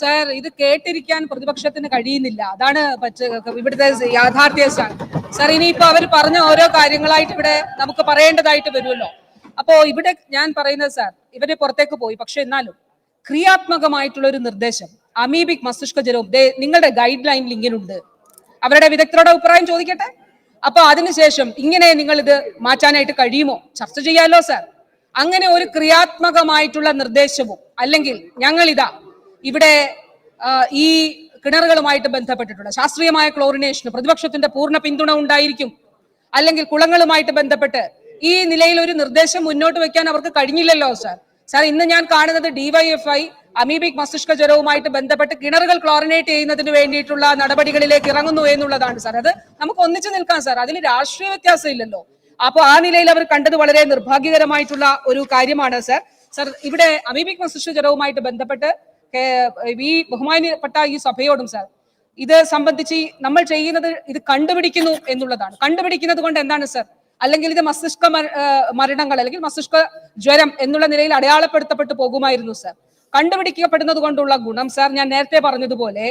Sir ഇത് കേട്ടിരിക്കാൻ പ്രതിപക്ഷത്തിന് കഴിയുന്നില്ല. അതാണ് ഇവിടുത്തെ യാഥാർത്ഥ്യ സാർ. ഇനിയിപ്പോ അവർ പറഞ്ഞ ഓരോ കാര്യങ്ങളായിട്ട് ഇവിടെ നമുക്ക് പറയേണ്ടതായിട്ട് വരുമല്ലോ. അപ്പോ ഇവിടെ ഞാൻ പറയുന്നത് സാർ ഇവർ പുറത്തേക്ക് പോയി. പക്ഷെ എന്നാലും ക്രിയാത്മകമായിട്ടുള്ള ഒരു നിർദ്ദേശം അമീബിക് മസ്തിഷ്ക ജലവും നിങ്ങളുടെ ഗൈഡ് ലൈനിൽ ഇങ്ങനുണ്ട്. അവരുടെ വിദഗ്ധരുടെ അഭിപ്രായം ചോദിക്കട്ടെ? അപ്പൊ അതിനുശേഷം ഇങ്ങനെ നിങ്ങൾ ഇത് മാറ്റാനായിട്ട് കഴിയുമോ? ചർച്ച ചെയ്യാലോ സാർ? അങ്ങനെ ഒരു ക്രിയാത്മകമായിട്ടുള്ള നിർദ്ദേശവും അല്ലെങ്കിൽ ഞങ്ങൾ ഇതാ ഇവിടെ ഈ കിണറുകളുമായിട്ട് ബന്ധപ്പെട്ടിട്ടുള്ള ശാസ്ത്രീയമായ ക്ലോറിനേഷന് പ്രതിപക്ഷത്തിന്റെ പൂർണ പിന്തുണ ഉണ്ടായിരിക്കും. അല്ലെങ്കിൽ കുളങ്ങളുമായിട്ട് ബന്ധപ്പെട്ട് ഈ നിലയിൽ ഒരു നിർദ്ദേശം മുന്നോട്ട് വെക്കാൻ അവർക്ക് കഴിഞ്ഞില്ലല്ലോ സാർ. സാർ ഇന്ന് ഞാൻ കാണുന്നത് ഡിവൈഎഫ്ഐ അമീബിക് മസ്തിഷ്ക ജ്വരവുമായിട്ട് ബന്ധപ്പെട്ട് കിണറുകൾ ക്ലോറിനേറ്റ് ചെയ്യുന്നതിന് വേണ്ടിയിട്ടുള്ള നടപടികളിലേക്ക് ഇറങ്ങുന്നു എന്നുള്ളതാണ് സാർ. അത് നമുക്ക് ഒന്നിച്ചു നിൽക്കാം സാർ. അതിന് രാഷ്ട്രീയ വ്യത്യാസം ഇല്ലല്ലോ. അപ്പൊ ആ നിലയിൽ അവർ കണ്ടത് വളരെ നിർഭാഗ്യകരമായിട്ടുള്ള ഒരു കാര്യമാണ് സാർ. സാർ ഇവിടെ അമീബിക് മസ്തിഷ്ക ജ്വരവുമായിട്ട് ബന്ധപ്പെട്ട് ഈ ബഹുമാനപ്പെട്ട ഈ സഭയോടും സാർ ഇത് സംബന്ധിച്ച് നമ്മൾ ചെയ്യുന്നത് ഇത് കണ്ടുപിടിക്കുന്നു എന്നുള്ളതാണ്. കണ്ടുപിടിക്കുന്നത് കൊണ്ട് എന്താണ് സാർ? അല്ലെങ്കിൽ ഇത് മസ്തിഷ്ക മരണങ്ങൾ അല്ലെങ്കിൽ മസ്തിഷ്ക ജ്വരം എന്നുള്ള നിലയിൽ അടയാളപ്പെടുത്തപ്പെട്ടു പോകുമായിരുന്നു സാർ. കണ്ടുപിടിക്കപ്പെടുന്നത് കൊണ്ടുള്ള ഗുണം സാർ ഞാൻ നേരത്തെ പറഞ്ഞതുപോലെ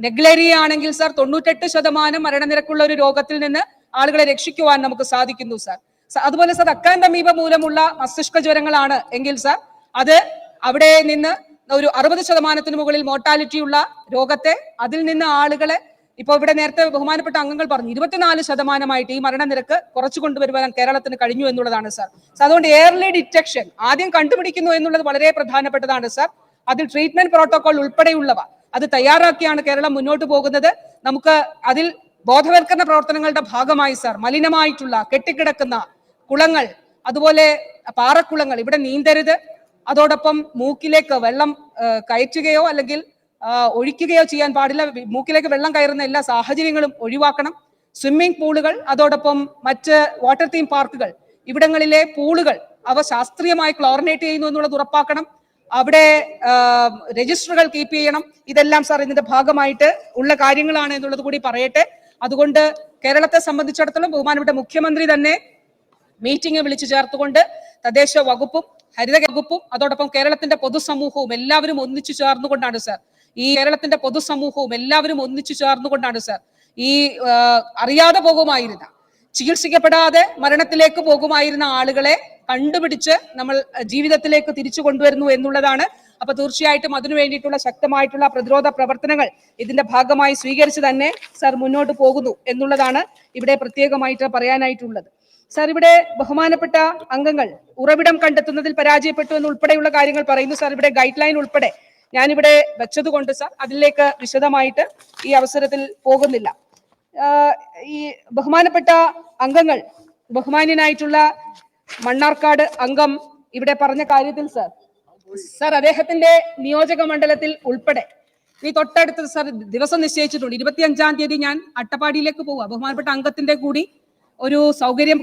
നെഗ്ലേറിയ ആണെങ്കിൽ സാർ തൊണ്ണൂറ്റെട്ട് ശതമാനം മരണനിരക്കുള്ള ഒരു രോഗത്തിൽ നിന്ന് ആളുകളെ രക്ഷിക്കുവാൻ നമുക്ക് സാധിക്കുന്നു സാർ. അതുപോലെ സാർ അക്കാൻഡമീബ മൂലമുള്ള മസ്തിഷ്ക ജ്വരങ്ങളാണ് എങ്കിൽ സാർ അത് അവിടെ നിന്ന് ഒരു അറുപത് ശതമാനത്തിന് മുകളിൽ മോർട്ടാലിറ്റിയുള്ള രോഗത്തെ അതിൽ നിന്ന് ആളുകളെ ഇപ്പൊ ഇവിടെ നേരത്തെ ബഹുമാനപ്പെട്ട അംഗങ്ങൾ പറഞ്ഞു ഇരുപത്തിനാല് ശതമാനമായിട്ട് ഈ മരണനിരക്ക് കുറച്ചു കൊണ്ടുവരുവാൻ കേരളത്തിന് കഴിഞ്ഞു എന്നുള്ളതാണ് സാർ അതുകൊണ്ട് എയർലി ഡിറ്റക്ഷൻ ആദ്യം കണ്ടുപിടിക്കുന്നു എന്നുള്ളത് വളരെ പ്രധാനപ്പെട്ടതാണ് സാർ അതിൽ ട്രീറ്റ്മെന്റ് പ്രോട്ടോകോൾ ഉൾപ്പെടെയുള്ളവ അത് തയ്യാറാക്കിയാണ് കേരളം മുന്നോട്ട് പോകുന്നത്. നമുക്ക് അതിൽ ബോധവൽക്കരണ പ്രവർത്തനങ്ങളുടെ ഭാഗമായി സാർ മലിനമായിട്ടുള്ള കെട്ടിക്കിടക്കുന്ന കുളങ്ങൾ അതുപോലെ പാറക്കുളങ്ങൾ ഇവിടെ നീന്തരുത്. അതോടൊപ്പം മൂക്കിലേക്ക് വെള്ളം കയറ്റുകയോ അല്ലെങ്കിൽ ഒഴിക്കുകയോ ചെയ്യാൻ പാടില്ല. മൂക്കിലേക്ക് വെള്ളം കയറുന്ന എല്ലാ സാഹചര്യങ്ങളും ഒഴിവാക്കണം. സ്വിമ്മിംഗ് പൂളുകൾ അതോടൊപ്പം മറ്റ് വാട്ടർ തീം പാർക്കുകൾ ഇവിടങ്ങളിലെ പൂളുകൾ അവ ശാസ്ത്രീയമായി ക്ലോറിനേറ്റ് ചെയ്യുന്നു എന്നുള്ളത് ഉറപ്പാക്കണം. അവിടെ രജിസ്റ്ററുകൾ കീപ്പ് ചെയ്യണം. ഇതെല്ലാം സാർ ഇതിന്റെ ഭാഗമായിട്ട് ഉള്ള കാര്യങ്ങളാണ് എന്നുള്ളത് കൂടി പറയട്ടെ. അതുകൊണ്ട് കേരളത്തെ സംബന്ധിച്ചിടത്തോളം ബഹുമാനപ്പെട്ട മുഖ്യമന്ത്രി തന്നെ മീറ്റിംഗ് വിളിച്ചു ചേർത്തുകൊണ്ട് തദ്ദേശ വകുപ്പും ഹരിത വകുപ്പും അതോടൊപ്പം കേരളത്തിന്റെ പൊതുസമൂഹവും എല്ലാവരും ഒന്നിച്ചു ചേർന്നുകൊണ്ടാണ് സാർ. ഈ കേരളത്തിന്റെ പൊതുസമൂഹവും എല്ലാവരും ഒന്നിച്ചു ചേർന്നുകൊണ്ടാണ് സാർ. ഈ അറിയാതെ പോകുമായിരുന്ന ചികിത്സിക്കപ്പെടാതെ മരണത്തിലേക്ക് പോകുമായിരുന്ന ആളുകളെ കണ്ടുപിടിച്ച് നമ്മൾ ജീവിതത്തിലേക്ക് തിരിച്ചു കൊണ്ടുവരുന്നു എന്നുള്ളതാണ്. അപ്പൊ തീർച്ചയായിട്ടും അതിനു വേണ്ടിയിട്ടുള്ള ശക്തമായിട്ടുള്ള പ്രതിരോധ പ്രവർത്തനങ്ങൾ ഇതിന്റെ ഭാഗമായി സ്വീകരിച്ച് തന്നെ സർ മുന്നോട്ട് പോകുന്നു എന്നുള്ളതാണ് ഇവിടെ പ്രത്യേകമായിട്ട് പറയാനായിട്ടുള്ളത്. സാർ ഇവിടെ ബഹുമാനപ്പെട്ട അംഗങ്ങൾ ഉറവിടം കണ്ടെത്തുന്നതിൽ പരാജയപ്പെട്ടു എന്ന് ഉൾപ്പെടെയുള്ള കാര്യങ്ങൾ പറയുന്നു സാർ. ഇവിടെ ഗൈഡ് ലൈൻ ഉൾപ്പെടെ ഞാനിവിടെ വെച്ചതുകൊണ്ട് സാർ അതിലേക്ക് വിശദമായിട്ട് ഈ അവസരത്തിൽ പോകുന്നില്ല. ഈ ബഹുമാനപ്പെട്ട അംഗങ്ങൾ ബഹുമാന്യനായിട്ടുള്ള മണ്ണാർക്കാട് അംഗം ഇവിടെ പറഞ്ഞ കാര്യത്തിൽ സർ സർ അദ്ദേഹത്തിന്റെ നിയോജക മണ്ഡലത്തിൽ ഉൾപ്പെടെ ഈ തൊട്ടടുത്ത് സർ ദിവസം നിശ്ചയിച്ചിട്ടുണ്ട്. ഇരുപത്തി അഞ്ചാം തീയതി ഞാൻ അട്ടപ്പാടിയിലേക്ക് പോവുക. ബഹുമാനപ്പെട്ട അംഗത്തിന്റെ കൂടി ഒരു സൗകര്യം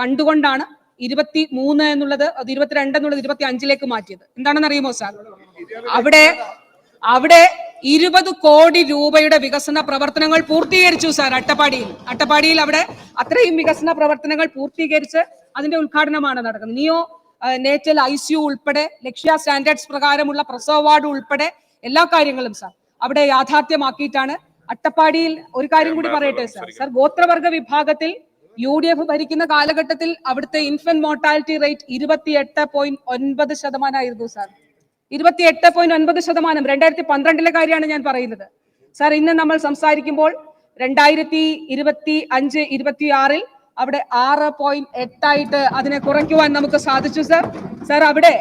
കണ്ടുകൊണ്ടാണ് ഇരുപത്തി മൂന്ന് എന്നുള്ളത് അത് ഇരുപത്തിരണ്ട് എന്നുള്ളത് ഇരുപത്തി അഞ്ചിലേക്ക് മാറ്റിയത്. എന്താണെന്ന് അറിയുമോ സാർ? അവിടെ അവിടെ ഇരുപത് കോടി രൂപയുടെ വികസന പ്രവർത്തനങ്ങൾ പൂർത്തീകരിച്ചു സാർ അട്ടപ്പാടിയിൽ. അട്ടപ്പാടിയിൽ അവിടെ അത്രയും വികസന പ്രവർത്തനങ്ങൾ പൂർത്തീകരിച്ച് അതിന്റെ ഉദ്ഘാടനമാണ് നടക്കുന്നത്. Neonatal I C U ഉൾപ്പെടെ ലക്ഷ്യ സ്റ്റാൻഡേർഡ്സ് പ്രകാരമുള്ള പ്രസവ വാർഡ് ഉൾപ്പെടെ എല്ലാ കാര്യങ്ങളും സാർ അവിടെ യാഥാർത്ഥ്യമാക്കിയിട്ടാണ്. അട്ടപ്പാടിയിൽ ഒരു കാര്യം കൂടി പറയട്ടെ സാർ. സാർ ഗോത്രവർഗ വിഭാഗത്തിൽ യു ഡി എഫ് ഭരിക്കുന്ന കാലഘട്ടത്തിൽ അവിടുത്തെ ഇൻഫന്റ് മോർട്ടാലിറ്റി റേറ്റ് ഇരുപത്തിയെട്ട് പോയിന്റ് ഒൻപത് ശതമാനമായിരുന്നു സാർ ഇരുപത്തിയെട്ട് പോയിന്റ് ഒൻപത് ശതമാനം. രണ്ടായിരത്തി പന്ത്രണ്ടിലെ കാര്യമാണ് ഞാൻ പറയുന്നത്. സാർ ഇന്ന് നമ്മൾ സംസാരിക്കുമ്പോൾ രണ്ടായിരത്തി ഇരുപത്തി അഞ്ച് ഇരുപത്തി ആറിൽ അവിടെ ആറ് പോയിന്റ് എട്ടായിട്ട് അതിനെ കുറയ്ക്കുവാൻ നമുക്ക് സാധിച്ചു സർ സാർ അവിടെ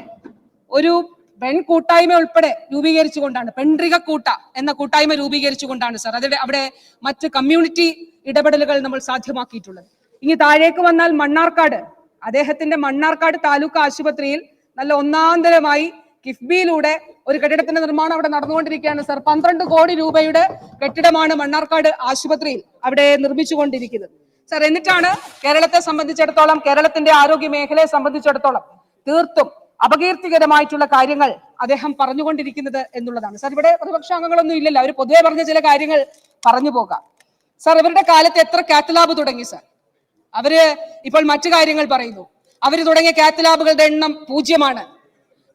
ഒരു പെൺകൂട്ടായ്മ ഉൾപ്പെടെ രൂപീകരിച്ചുകൊണ്ടാണ് പെൺറിക കൂട്ട എന്ന കൂട്ടായ്മ രൂപീകരിച്ചുകൊണ്ടാണ് സാർ അതിടെ അവിടെ മറ്റ് കമ്മ്യൂണിറ്റി ഇടപെടലുകൾ നമ്മൾ സാധ്യമാക്കിയിട്ടുള്ളത്. ഇനി താഴേക്ക് വന്നാൽ മണ്ണാർക്കാട്. അദ്ദേഹത്തിന്റെ മണ്ണാർക്കാട് താലൂക്ക് ആശുപത്രിയിൽ നല്ല ഒന്നാന്തരമായി കിഫ്ബിയിലൂടെ ഒരു കെട്ടിടത്തിന്റെ നിർമ്മാണം അവിടെ നടന്നുകൊണ്ടിരിക്കുകയാണ്. സാർ പന്ത്രണ്ട് കോടി രൂപയുടെ കെട്ടിടമാണ് മണ്ണാർക്കാട് ആശുപത്രിയിൽ അവിടെ നിർമ്മിച്ചുകൊണ്ടിരിക്കുന്നത്. സാർ എന്നിട്ടാണ് കേരളത്തെ സംബന്ധിച്ചിടത്തോളം കേരളത്തിന്റെ ആരോഗ്യ മേഖലയെ സംബന്ധിച്ചിടത്തോളം തീർത്തും അപകീർത്തികരമായിട്ടുള്ള കാര്യങ്ങൾ അദ്ദേഹം പറഞ്ഞുകൊണ്ടിരിക്കുന്നത് എന്നുള്ളതാണ്. സാർ ഇവിടെ പ്രതിപക്ഷ അംഗങ്ങളൊന്നും ഇല്ലല്ലോ. അവർ പൊതുവെ പറഞ്ഞ ചില കാര്യങ്ങൾ പറഞ്ഞു പോകാം. സാർ ഇവരുടെ കാലത്ത് എത്ര കാറ്റലാബ് തുടങ്ങി സാർ? അവർ ഇപ്പോൾ മറ്റു കാര്യങ്ങൾ പറയുന്നു. അവർ തുടങ്ങിയ കാത്ത് ലാബുകളുടെ എണ്ണം പൂജ്യമാണ്.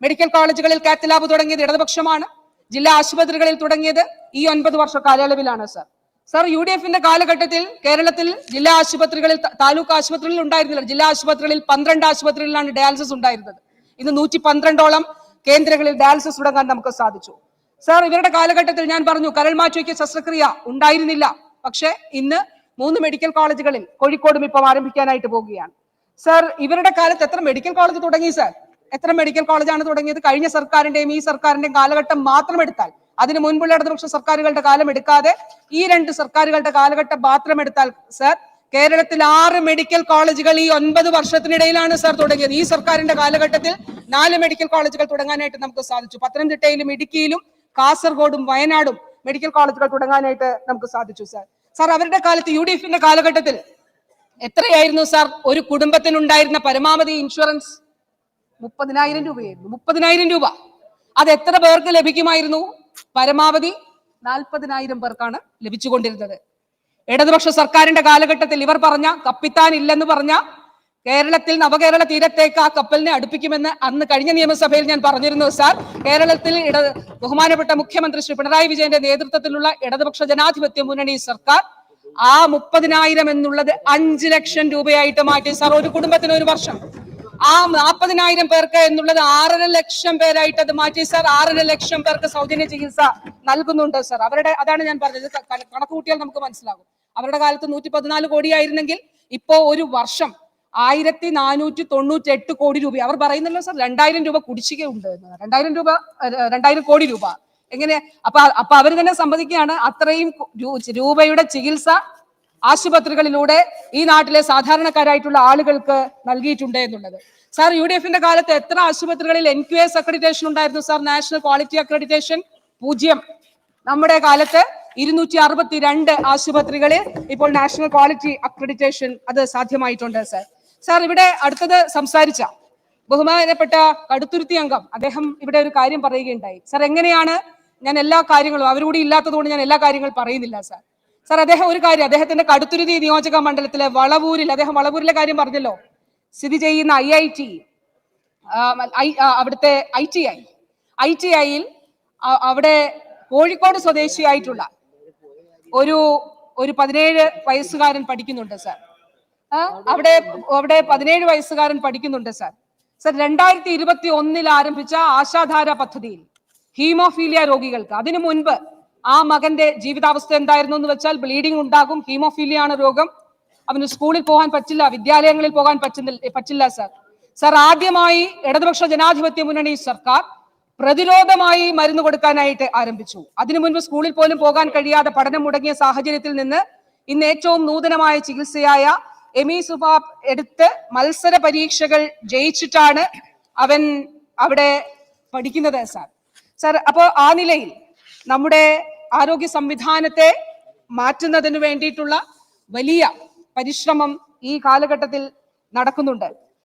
മെഡിക്കൽ കോളേജുകളിൽ കാത്ത് ലാബ് തുടങ്ങിയത് ഇടതുപക്ഷമാണ്. ജില്ലാ ആശുപത്രികളിൽ തുടങ്ങിയത് ഈ ഒൻപത് വർഷ കാലയളവിലാണ് സർ സർ യു ഡി എഫിന്റെ കാലഘട്ടത്തിൽ കേരളത്തിൽ ജില്ലാ ആശുപത്രികളിൽ താലൂക്ക് ആശുപത്രികളിൽ ഉണ്ടായിരുന്നില്ല. ജില്ലാ ആശുപത്രികളിൽ പന്ത്രണ്ട് ആശുപത്രികളിലാണ് ഡയാലിസിസ് ഉണ്ടായിരുന്നത്. ഇന്ന് നൂറ്റി പന്ത്രണ്ടോളം കേന്ദ്രങ്ങളിൽ ഡയാലിസിസ് തുടങ്ങാൻ നമുക്ക് സാധിച്ചു. സർ ഇവരുടെ കാലഘട്ടത്തിൽ ഞാൻ പറഞ്ഞു കരൾ മാറ്റിവയ്ക്ക് ശസ്ത്രക്രിയ ഉണ്ടായിരുന്നില്ല. പക്ഷേ ഇന്ന് മൂന്ന് മെഡിക്കൽ കോളേജുകളിൽ കോഴിക്കോടും ഇപ്പം ആരംഭിക്കാനായിട്ട് പോവുകയാണ്. സർ ഇവരുടെ കാലത്ത് എത്ര മെഡിക്കൽ കോളേജ് തുടങ്ങി സർ എത്ര മെഡിക്കൽ കോളേജാണ് തുടങ്ങിയത്? കഴിഞ്ഞ സർക്കാരിന്റെയും ഈ സർക്കാരിന്റെയും കാലഘട്ടം മാത്രം എടുത്താൽ അതിന് മുൻപുള്ള ഇടതുപക്ഷ സർക്കാരുകളുടെ കാലം എടുക്കാതെ ഈ രണ്ട് സർക്കാരുകളുടെ കാലഘട്ടം മാത്രം എടുത്താൽ സർ കേരളത്തിൽ ആറ് മെഡിക്കൽ കോളേജുകൾ ഈ ഒൻപത് വർഷത്തിനിടയിലാണ് സർ തുടങ്ങിയത്. ഈ സർക്കാരിന്റെ കാലഘട്ടത്തിൽ നാല് മെഡിക്കൽ കോളേജുകൾ തുടങ്ങാനായിട്ട് നമുക്ക് സാധിച്ചു. പത്തനംതിട്ടയിലും ഇടുക്കിയിലും കാസർഗോഡും വയനാടും മെഡിക്കൽ കോളേജുകൾ തുടങ്ങാനായിട്ട് നമുക്ക് സാധിച്ചു സർ സാർ അവരുടെ കാലത്ത് യു ഡി എഫിന്റെ കാലഘട്ടത്തിൽ എത്രയായിരുന്നു സാർ? ഒരു കുടുംബത്തിനുണ്ടായിരുന്ന പരമാവധി ഇൻഷുറൻസ്? മുപ്പതിനായിരം രൂപയായിരുന്നു. മുപ്പതിനായിരം രൂപ. അത് എത്ര പേർക്ക് ലഭിക്കുമായിരുന്നു? പരമാവധി നാൽപ്പതിനായിരം പേർക്കാണ് ലഭിച്ചുകൊണ്ടിരുന്നത്. ഇടതുപക്ഷ സർക്കാരിന്റെ കാലഘട്ടത്തിൽ ഇവർ പറഞ്ഞ കപ്പിത്താൻ ഇല്ലെന്ന് പറഞ്ഞ കേരളത്തിൽ നവകേരള തീരത്തേക്ക് ആ കപ്പലിനെ അടുപ്പിക്കുമെന്ന് അന്ന് കഴിഞ്ഞ നിയമസഭയിൽ ഞാൻ പറഞ്ഞിരുന്നു സാർ. കേരളത്തിൽ ഇട ബഹുമാനപ്പെട്ട മുഖ്യമന്ത്രി ശ്രീ പിണറായി വിജയന്റെ നേതൃത്വത്തിലുള്ള ഇടതുപക്ഷ ജനാധിപത്യ മുന്നണി സർക്കാർ ആ മുപ്പതിനായിരം എന്നുള്ളത് അഞ്ച് ലക്ഷം രൂപയായിട്ട് മാറ്റി സാർ. ഒരു കുടുംബത്തിന് ഒരു വർഷം. ആ നാൽപ്പതിനായിരം പേർക്ക് എന്നുള്ളത് ആറര ലക്ഷം പേരായിട്ട് അത് മാറ്റി സാർ. ആറര ലക്ഷം പേർക്ക് സൗജന്യ ചികിത്സ നൽകുന്നുണ്ട് സാർ. അവരുടെ അതാണ് ഞാൻ പറഞ്ഞത്. കണക്ക് കൂട്ടിയാൽ നമുക്ക് മനസ്സിലാകും. അവരുടെ കാലത്ത് നൂറ്റി പതിനാല് കോടിയായിരുന്നെങ്കിൽ ഇപ്പോ ഒരു വർഷം ആയിരത്തി നാനൂറ്റി തൊണ്ണൂറ്റി എട്ട് കോടി രൂപ. അവർ പറയുന്നല്ലോ സാർ രണ്ടായിരം രൂപ കുടിശ്ശിക ഉണ്ട്. രണ്ടായിരം രൂപ രണ്ടായിരം കോടി രൂപ. എങ്ങനെ? അപ്പൊ അപ്പൊ അവർ തന്നെ സമ്മതിക്കുകയാണ്. അത്രയും രൂപയുടെ ചികിത്സ ആശുപത്രികളിലൂടെ ഈ നാട്ടിലെ സാധാരണക്കാരായിട്ടുള്ള ആളുകൾക്ക് നൽകിയിട്ടുണ്ട് എന്നുള്ളത്. സാർ യു ഡി എഫിന്റെ കാലത്ത് എത്ര ആശുപത്രികളിൽ എൻ ക്യു എസ് അക്രഡിറ്റേഷൻ ഉണ്ടായിരുന്നു? സാർ നാഷണൽ ക്വാളിറ്റി അക്രഡിറ്റേഷൻ പൂജ്യം. നമ്മുടെ കാലത്ത് ഇരുന്നൂറ്റി അറുപത്തി രണ്ട് ആശുപത്രികളിൽ ഇപ്പോൾ നാഷണൽ ക്വാളിറ്റി അക്രഡിറ്റേഷൻ അത് സാധ്യമായിട്ടുണ്ട് സാർ. സാർ ഇവിടെ അടുത്തത് സംസാരിച്ച ബഹുമാനപ്പെട്ട കടുത്തുരുത്തി അംഗം അദ്ദേഹം ഇവിടെ ഒരു കാര്യം പറയുകയുണ്ടായി. സാർ എങ്ങനെയാണ് ഞാൻ എല്ലാ കാര്യങ്ങളും അവരുകൂടി ഇല്ലാത്തതുകൊണ്ട് ഞാൻ എല്ലാ കാര്യങ്ങളും പറയുന്നില്ല സാർ. സാർ അദ്ദേഹം ഒരു കാര്യം അദ്ദേഹത്തിന്റെ കടുത്തുരുതി നിയോജക മണ്ഡലത്തിലെ വളവൂരിൽ അദ്ദേഹം വളവൂരിലെ കാര്യം പറഞ്ഞല്ലോ. സ്ഥിതി ചെയ്യുന്ന ഐ ഐ ടി അവിടുത്തെ I T I. I T ഐയിൽ അവിടെ കോഴിക്കോട് സ്വദേശിയായിട്ടുള്ള ഒരു ഒരു പതിനേഴ് വയസ്സുകാരൻ പഠിക്കുന്നുണ്ട് സാർ. അവിടെ അവിടെ പതിനേഴ് വയസ്സുകാരൻ പഠിക്കുന്നുണ്ട് സാർ സർ രണ്ടായിരത്തി ഇരുപത്തി ഒന്നിൽ ആരംഭിച്ച ആശാധാര പദ്ധതിയിൽ ഹീമോഫീലിയ രോഗികൾക്ക് അതിനു മുൻപ് ആ മകന്റെ ജീവിതാവസ്ഥ എന്തായിരുന്നു എന്ന് വെച്ചാൽ ബ്ലീഡിംഗ് ഉണ്ടാകും ഹീമോഫീലിയ ആണ് രോഗം. അവന് സ്കൂളിൽ പോകാൻ പറ്റില്ല വിദ്യാലയങ്ങളിൽ പോകാൻ പറ്റുന്നില്ല പറ്റില്ല സാർ സാർ ആദ്യമായി ഇടതുപക്ഷ ജനാധിപത്യ മുന്നണി സർക്കാർ പ്രതിരോധമായി മരുന്ന് കൊടുക്കാനായിട്ട് ആരംഭിച്ചു. അതിനു മുൻപ് സ്കൂളിൽ പോലും പോകാൻ കഴിയാതെ പഠനം മുടങ്ങിയ സാഹചര്യത്തിൽ നിന്ന് ഇന്ന് ഏറ്റവും നൂതനമായ ചികിത്സയായ എമി സുബാബ് എടുത്ത് മത്സര പരീക്ഷകൾ ജയിച്ചിട്ടാണ് അവൻ അവിടെ പഠിക്കുന്നത് സാർ. സാർ അപ്പോൾ ആ നിലയിൽ നമ്മുടെ ആരോഗ്യ സംവിധാനത്തെ മാറ്റുന്നതിന് വേണ്ടിയിട്ടുള്ള വലിയ പരിശ്രമം ഈ കാലഘട്ടത്തിൽ നടക്കുന്നുണ്ട്.